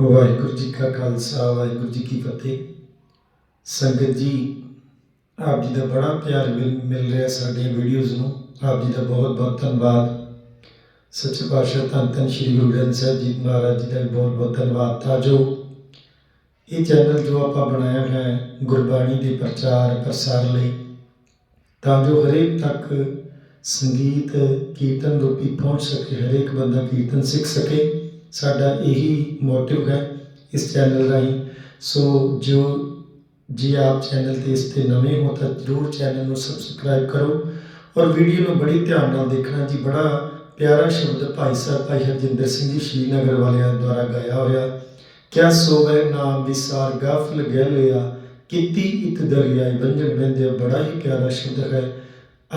ਵਾਹਿਗੁਰੂ ਜੀ ਕਾ ਖਾਲਸਾ, ਵਾਹਿਗੁਰੂ ਜੀ ਕੀ ਫਤਿਹ। ਸੰਗਤ ਜੀ, ਆਪ ਜੀ ਦਾ ਬੜਾ ਪਿਆਰ ਮਿਲ ਮਿਲ ਰਿਹਾ ਸਾਡੀਆਂ ਵੀਡੀਓਜ਼ ਨੂੰ। ਆਪ ਜੀ ਦਾ ਬਹੁਤ ਬਹੁਤ ਧੰਨਵਾਦ। ਸੱਚੇ ਪਾਤਸ਼ਾਹ ਧੰਨ ਧੰਨ ਸ਼੍ਰੀ ਗੁਰੂ ਗ੍ਰੰਥ ਸਾਹਿਬ ਜੀ ਮਹਾਰਾਜ ਜੀ ਦਾ ਵੀ ਬਹੁਤ ਬਹੁਤ ਧੰਨਵਾਦ। ਤਾਂ ਜੋ ਇਹ ਚੈਨਲ ਜੋ ਆਪਾਂ ਬਣਾਇਆ ਹੈ, ਗੁਰਬਾਣੀ ਦੇ ਪ੍ਰਚਾਰ, ਪ੍ਰਸਾਰ ਲਈ, ਤਾਂ ਜੋ ਹਰੇਕ ਤੱਕ ਸੰਗੀਤ, ਕੀਰਤਨ ਰੂਪੀ ਪਹੁੰਚ ਸਕੇ, ਹਰੇਕ ਬੰਦਾ ਕੀਰਤਨ ਸਿੱਖ ਸਕੇ। ਸਾਡਾ ਇਹੀ ਮੋਟਿਵ ਹੈ ਇਸ ਚੈਨਲ ਰਾਹੀਂ। ਸੋ ਜੋ ਜੇ ਆਪ ਚੈਨਲ ਤੇ ਇਸ ਤੇ ਨਵੇਂ ਹੋ ਤਾਂ ਜਰੂਰ ਚੈਨਲ ਨੂੰ ਸਬਸਕ੍ਰਾਈਬ ਕਰੋ ਔਰ ਵੀਡੀਓ ਨੂੰ ਬੜੀ ਧਿਆਨ ਨਾਲ ਦੇਖਣਾ ਜੀ। ਬੜਾ ਪਿਆਰਾ ਸ਼ਬਦ ਭਾਈ ਸਾਹਿਬ, ਭਾਈ ਹਰਜਿੰਦਰ ਸਿੰਘ ਜੀ ਸ਼੍ਰੀਨਗਰ ਵਾਲਿਆਂ ਦੁਆਰਾ ਗਾਇਆ ਹੋਇਆ। ਕਿਆ ਸੋਵੇ ਨਾਮ ਵਿਸਾਰ, ਗਾਫਲ ਗਹਿ ਲਿਆ। ਕੀਤੀ ਇਕ ਦਰਿਆਏ ਬੰਜਣ ਬੰਦੇ ਬੜਾ ਹੀ ਪਿਆਰਾ ਸ਼ਬਦ ਹੈ।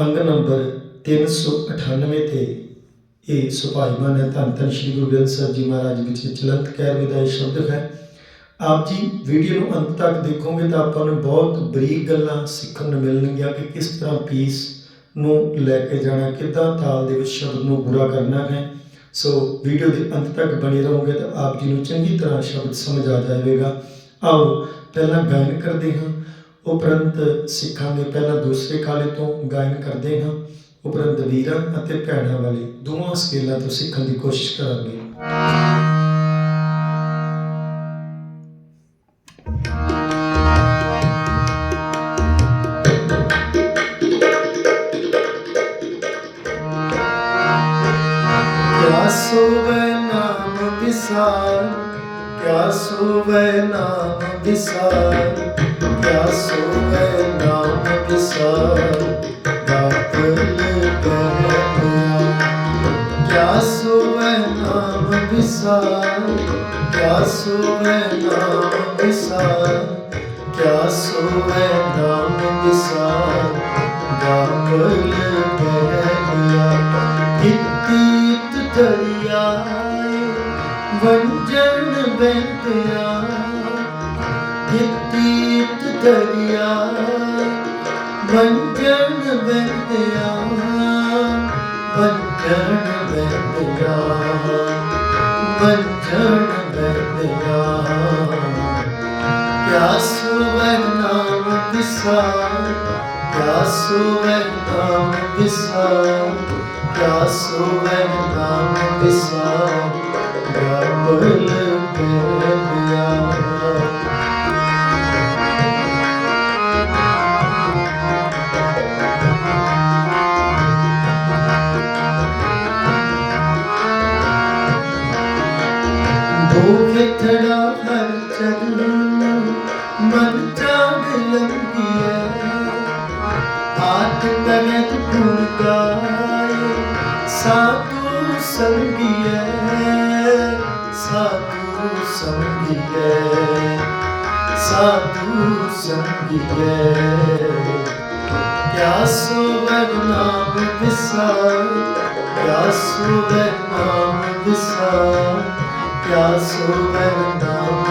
ਅੰਗ ਨੰਬਰ 398 ਤੇ ਇਹ ਸੁਭਾਈਮਾਨ ਹੈ। ਧੰਨ ਧੰਨ ਸ਼੍ਰੀ ਗੁਰੂ ਗ੍ਰੰਥ ਸਾਹਿਬ ਜੀ ਮਹਾਰਾਜ ਵਿੱਚ ਚਲੰਤ ਕਹਿ ਦਾ ਇਹ ਸ਼ਬਦ ਹੈ। ਆਪ ਜੀ ਵੀਡੀਓ ਨੂੰ ਅੰਤ ਤੱਕ ਦੇਖੋਗੇ ਤਾਂ ਆਪਾਂ ਨੂੰ ਬਹੁਤ ਬਰੀਕ ਗੱਲਾਂ ਸਿੱਖਣ ਨੂੰ ਮਿਲਣਗੀਆਂ ਕਿ ਕਿਸ ਤਰ੍ਹਾਂ ਪੀਸ ਨੂੰ ਲੈ ਕੇ ਜਾਣਾ, ਕਿੱਦਾਂ ਤਾਲ ਦੇ ਵਿੱਚ ਸ਼ਬਦ ਨੂੰ ਪੂਰਾ ਕਰਨਾ ਹੈ। ਸੋ ਵੀਡੀਓ ਦੇ ਅੰਤ ਤੱਕ ਬਣੇ ਰਹੋਗੇ ਤਾਂ ਆਪ ਜੀ ਨੂੰ ਚੰਗੀ ਤਰ੍ਹਾਂ ਸ਼ਬਦ ਸਮਝ ਆ ਜਾਵੇਗਾ। ਆਓ ਪਹਿਲਾਂ ਗਾਇਨ ਕਰਦੇ ਹਾਂ। ਉਪਰੰਤ ਸਿੱਖਾਂਗੇ। ਪਹਿਲਾਂ ਦੂਸਰੇ ਖਾਲੇ ਤੋਂ ਗਾਇਨ ਕਰਦੇ ਹਾਂ। ਉਪਰੰਤ ਵੀਰਾਂ ਅਤੇ ਭੈਣਾਂ ਵਾਲੇ ਦੋਵਾਂ ਸਕੇਲਾਂ ਤੋਂ ਸਿੱਖਣ ਦੀ ਕੋਸ਼ਿਸ਼ ਕਰਾਂਗੇ। ਸੋਵੇ ਨਾਮ ਵਿਸਾਰ, ਕਿਆ ਸੋਵੇ ਨਾਮ ਵਿਸਾਰ, ਕਿਆ ਸੋਵੇ ਨਾਮ ਵਿਸਾਰ। ਦਾਤਲ ਕਹਿਆ ਕੀਤੀ ਤਰਿਆਏ ਵੰਜਨ ਬੈਠਿਆ ਕੀਤੀ ਤਰਿਆਏ ਵੰਜਨ ਬੈਠਿਆ ਵੰਜਨ ਬੈਠਿਆ ਵੰਜਨ ਬੈਠਿਆ ਕਿਆ ਸੁਵੈ ਨਾਮ ਵਿਸਾਰ ਕਿਆ ਸੁਵੈ ਨਾਮ ਵਿਸਾਰ ਕਿਆ ਸੁਵੈ ਆਤ ਕਰਤ ਸਾਧੂ ਸੰਗੀਐ ਸਾਧੂ ਸੰਗੀਐ ਸਾਧੂ ਸੰਗੀਐ ਕਿਆ ਸੁਵਰ ਨਾਮ ਵਿਸਾਰ ਕਿਆ ਸੁਵਰ ਨਾਮ ਵਿਸਾਰ ਕਿਆ ਸੁਵਰ ਨਾਮ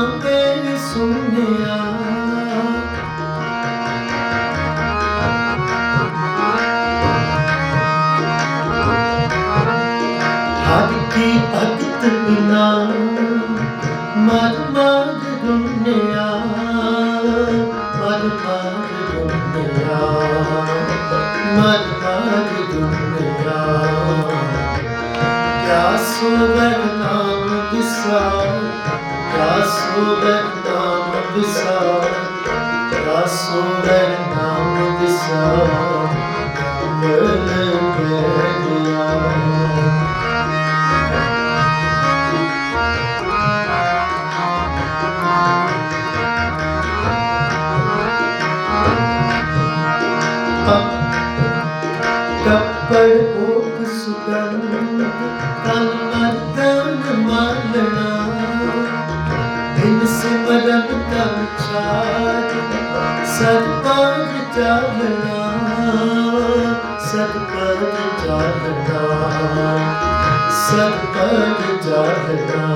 ਬਿਨ ਨਾਮੇ ਸੁਨਿਆ ਹਰ ਕੀ ਭਗਤ ਬਿਨਾ ਤਨ ਮਰਦਨ ਮਾਲਣਾ ਬਿਨ ਸਿਮਰਨ ਤਨ ਛਾੜ ਸਤਪਾਗ ਚਾਲਣਾ ਸਤਪਦ ਜਾਗਦਾ ਸਤਪਦ ਜਾਗਦਾ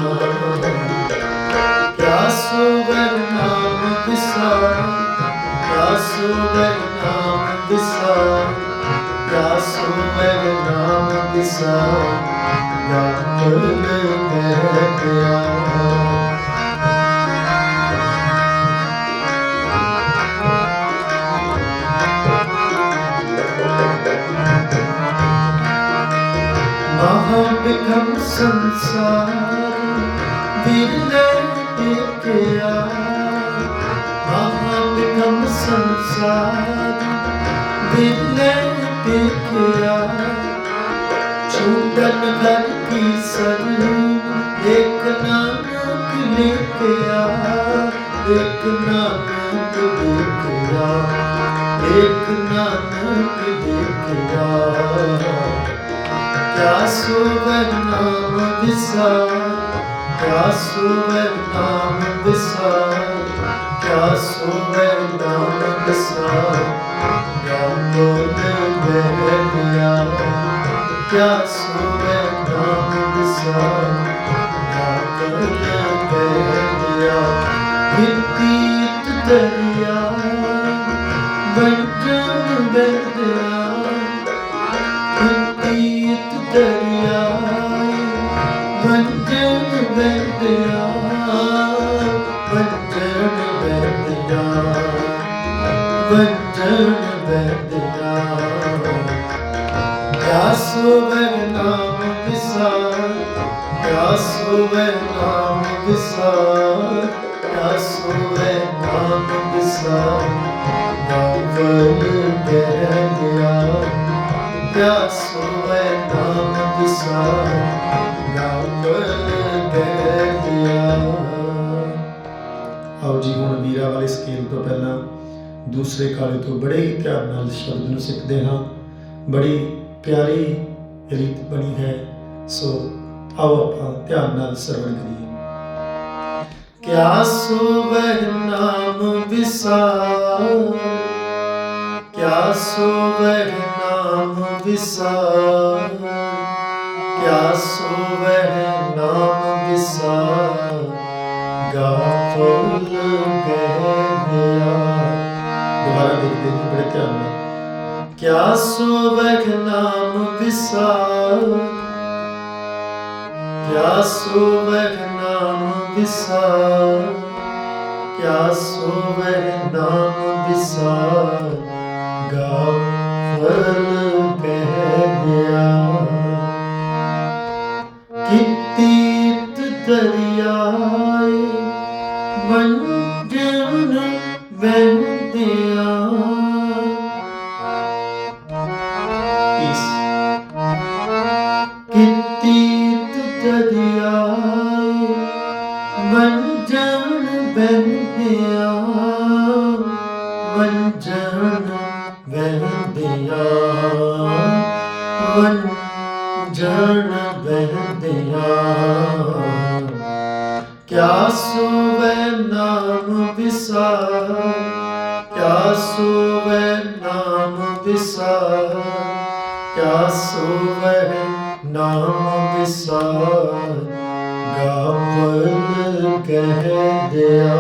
ਕਿਆ ਸੁਵਰ ਨਾਮ ਦਿਸ਼ਾ ਕਿਆ ਸੁਵਰ ਨਾਮ ਵਿਸਾਰ ਕਿਆ ਸੁਵਰ ਨਾਮ ਵਿਸਾਰ विघम संसार विरले पिया महाविघम संसार विरले पिया छूटन गति ਟਿਕਿਆ ਇੱਕ ਨਾਨਕ ਲਿਖਿਆ, ਇੱਕ ਨਾਨਕ ਲਿਖਿਆ, ਇੱਕ ਨਾਨਕ ਲਿਖਿਆ। ਕਿਆ ਸੁਵਰ ਨਾਮ ਵਿਸਾਰ ਕਿਆ ਸੁਵਰ ਨਾਮ ਵਿਸਾਰ ਕਿਆ ਸੁਵਰ ਨਾਮ ਵਿਸਾਰ ਗਾਮੋਲ ਬਹਿਲਿਆ ਕਿਆ ਸੁਵਰ ਇਤਿਤ ਦਰਿਆ ਬੰਜਨ ਬਹਿਲਿਆ ਕੁੰਤੀਤ ਦਰਿਆ। ਵੰਜਨ ਵੰਦਿਆ ਵੰਜਨ ਵੰਦਿਆ ਵੰਜਨ ਵੰਦਿਆ ਕਿਆ ਸੁਵਰ ਨਾਮ ਵਿਸਾਰ ਕਿਆ ਪਿਆਸੋ ਨਾਮ ਵਿਸਾਰ ਗਾਵਲ ਗਹਿਆ ਆਓ ਜੀ, ਹੁਣ ਵੀਰਾ ਵਾਲੇ ਸਕੇਲ ਤੋਂ ਪਹਿਲਾਂ ਦੂਸਰੇ ਕਾਲੇ ਤੋਂ ਬੜੇ ਹੀ ਧਿਆਨ ਨਾਲ ਸ਼ਬਦ ਨੂੰ ਸਿੱਖਦੇ ਹਾਂ। ਬੜੀ ਪਿਆਰੀ ਰੀਤ ਬਣੀ ਹੈ। ਸੋ ਆਓ ਆਪਾਂ ਧਿਆਨ ਨਾਲ ਸਰਵਣ ਕਰੀਏ। ਕਿਆ ਸੁਵਹ ਨਾਮ ਵਿਸਾਰ, ਕਿਆ ਸੋਵਰ ਨਾਮ ਵਿਸਾਰ। ਕਿਆ ਸੋਵਰ ਨਾਮ ਵਿਸਾਰ। ਗਾਫਲ ਗਹਿਆ ਦੁਬਾਰਾ ਦੇਖਦੇ ਜੀ ਬੜੇ ਧਿਆਨ ਨਾਲ। ਕਿਆ ਸੋਵਰ ਨਾਮ ਵਿਸਾਰ। ਕਿਆ ਸੋਵਰ ਨਾਮ ਵਿਸਾਰ। ਕਿਆ ਸੋਵਰ ਨਾਮ ਵਿਸਾਰ। ਕਹਿ ਬਹਿਆ ਕਿਤੀਤ ਦਰਿਆਏ ਕਿਆ ਸੋਵੇ ਨਾਮ ਵਿਸਾਰ ਕਿਆ ਸੋਵੇ ਨਾਮ ਵਿਸਾਰ ਕਿਆ ਸੋਵੇ ਨਾਮ ਵਿਸਾਰ ਗਾਵਲ ਕਹਿ ਦਿਆ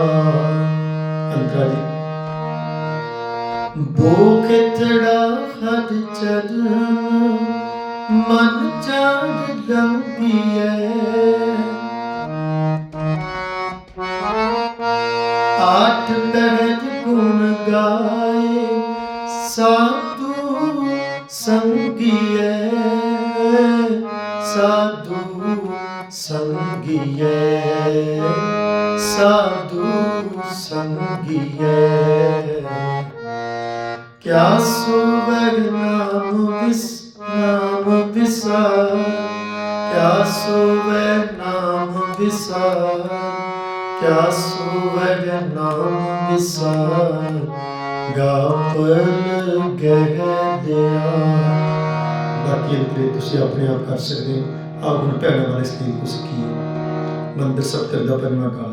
ਅੰਤਰਾ ਜੀ ਬੋਖਤੜਾ ਹੱਦ ਚਰਨ ਮਨ ਚਾੜ ਲੰਬੀਐ ਸਾਧੂ ਸੰਗੀਐ ਕਿਆ ਸੁਵਰ ਨਾਮ ਵਿਸ ਨਾਮ ਵਿਸਾਰ? ਕਿਆ ਸੁਵਰ ਨਾਮ ਵਿਸਾਰ? ਕਿਆ ਸੁਵਰ ਨਾਮ ਵਿਸਾਰ? ਗਾਪਲ ਗਹਿ ਦਿਆ ਬਾਕੀ ਅੰਤਰੇ ਤੁਸੀਂ ਆਪਣੇ ਆਪ ਕਰ ਸਕਦੇ ਹੋ। ਆਪ ਹੁਣ ਭੈਣਾਂ ਵਾਲੇ ਸਕੀਮ ਨੂੰ ਸਿੱਖੀਏ ਮੰਦਰ ਸਤਰ ਦਾ ਪੰਜਵਾਂ ਕਾਲ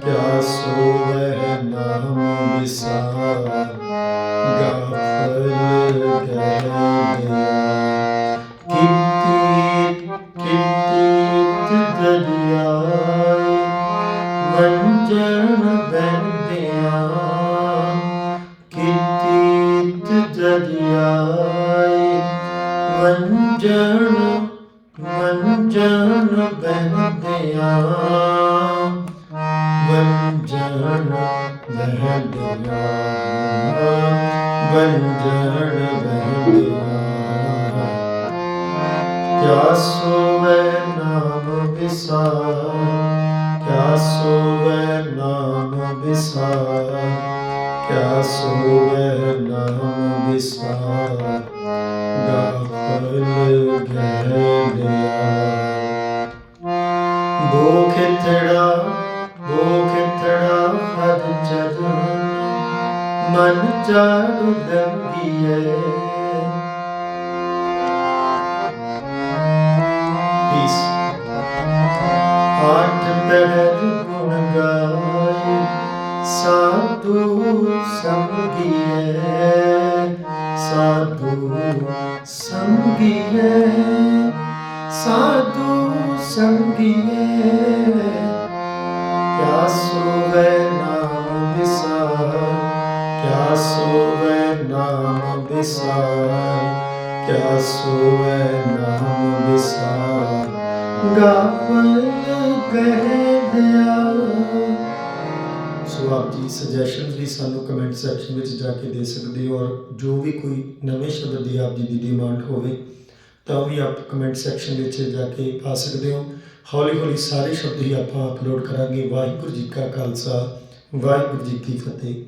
ਕਿਆ ਸੋਵੈ ਨਾਮ ਵਿਸਾਰ ਵੰਜਨ ਬੰਦਿਆ। ਕਿਆ ਸੋਵੈ ਨਾਮ ਵਿਸਾਰ, ਕਿਆ ਸੋਵੈ ਨਾਮ ਵਿਸਾਰ, ਕਿਆ ਸੋਵੈ ਨਾਮ ਵਿਸਾਰ। ਗਾਫਲ ਗਹਿ ਲਿਆ ਬੋ ਮਨ ਚਾੜੂ ਦੰਗੀਏ ਪੀਸ। ਆਠ ਪਹਿਰ ਗੁਣ ਗਾਏ, ਸਾਧੂ ਸੰਗੀਏ ਸਾਧੂ ਸੰਗੀਏ ਸਾਧੂ ਸੰਗੀਏ ਕਿਆ ਸੋਵੇ ਨਾਮ ਵਿਸਾਰ। ਕਿਆ ਸੋਵੇ ਨਾਮ ਵਿਸਾਰ ਕਿਆ ਸੋਵੇ ਨਾਮ ਵਿਸਾਰ ਗਾਫਲ ਕਹਿ ਦਿਆ ਸੋ ਆਪ ਜੀ ਸੁਜੈਸ਼ਨ ਵੀ ਸਾਨੂੰ ਕਮੈਂਟ ਸੈਕਸ਼ਨ ਵਿੱਚ ਜਾ ਕੇ ਦੇ ਸਕਦੇ ਹੋ ਔਰ ਜੋ ਵੀ ਕੋਈ ਨਵੇਂ ਸ਼ਬਦ ਦੀ ਆਪ ਜੀ ਦੀ ਡਿਮਾਂਡ ਹੋਵੇ, ਤਾਂ ਉਹ ਵੀ ਆਪ ਕਮੈਂਟ ਸੈਕਸ਼ਨ ਵਿੱਚ ਜਾ ਕੇ ਪਾ ਸਕਦੇ ਹੋ। ਹੌਲੀ ਹੌਲੀ ਸਾਰੇ ਸ਼ਬਦ ਹੀ ਆਪਾਂ ਅਪਲੋਡ ਕਰਾਂਗੇ। ਵਾਹਿਗੁਰੂ ਜੀ ਕਾ ਖਾਲਸਾ, ਵਾਹਿਗੁਰੂ ਜੀ ਕੀ ਫਤਿਹ।